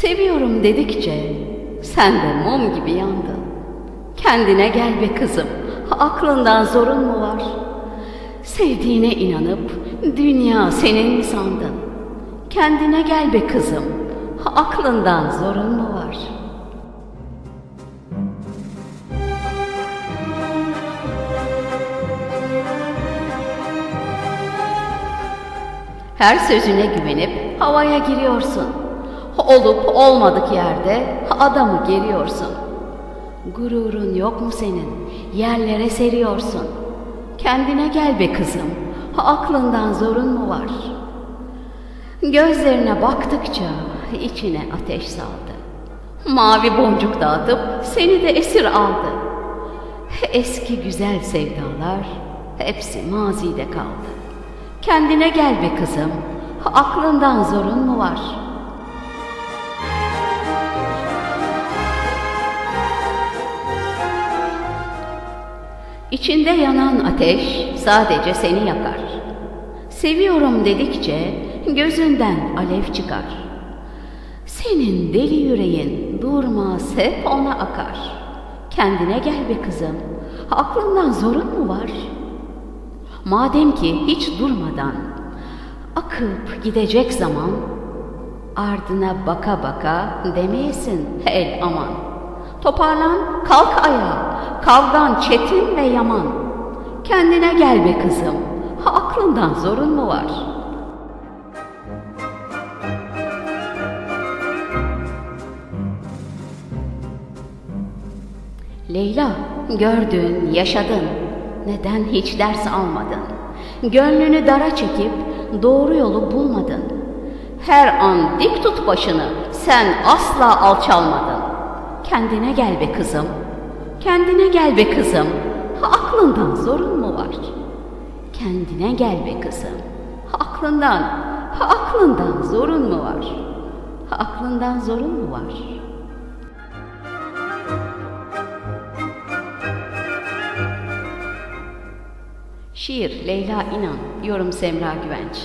Seviyorum dedikçe sen de mum gibi yandın. Kendine gel be kızım, aklından zorun mu var? Sevdiğine inanıp dünya senin mi sandın? Kendine gel be kızım, aklından zorun mu var? Her sözüne güvenip havaya giriyorsun. Olup olmadık yerde adamı geriyorsun. Gururun yok mu senin? Yerlere seriyorsun. Kendine gel be kızım. Aklından zorun mu var? Gözlerine baktıkça içine ateş saldı. Mavi boncuk dağıtıp seni de esir aldı. Eski güzel sevdalar hepsi mazide kaldı. Kendine gel be kızım. Aklından zorun mu var? İçinde yanan ateş sadece seni yakar. Seviyorum dedikçe gözünden alev çıkar. Senin deli yüreğin durmaz hep ona akar. Kendine gel be kızım. Aklından zorun mu var? Madem ki hiç durmadan akıp gidecek zaman ardına baka baka demeyesin el aman. Toparlan kalk ayağa kavgan çetin ve yaman. Kendine gel be kızım aklından zorun mu var? Leyla, gördün, yaşadın. Neden hiç ders almadın? Gönlünü dara çekip doğru yolu bulmadın. Her an dik tut başını, sen asla alçalmadın. Kendine gel be kızım, kendine gel be kızım. Aklından zorun mu var? Kendine gel be kızım. Aklından, aklından zorun mu var? Aklından zorun mu var? Şiir Leyla İnan, yorum Semra Güvenç.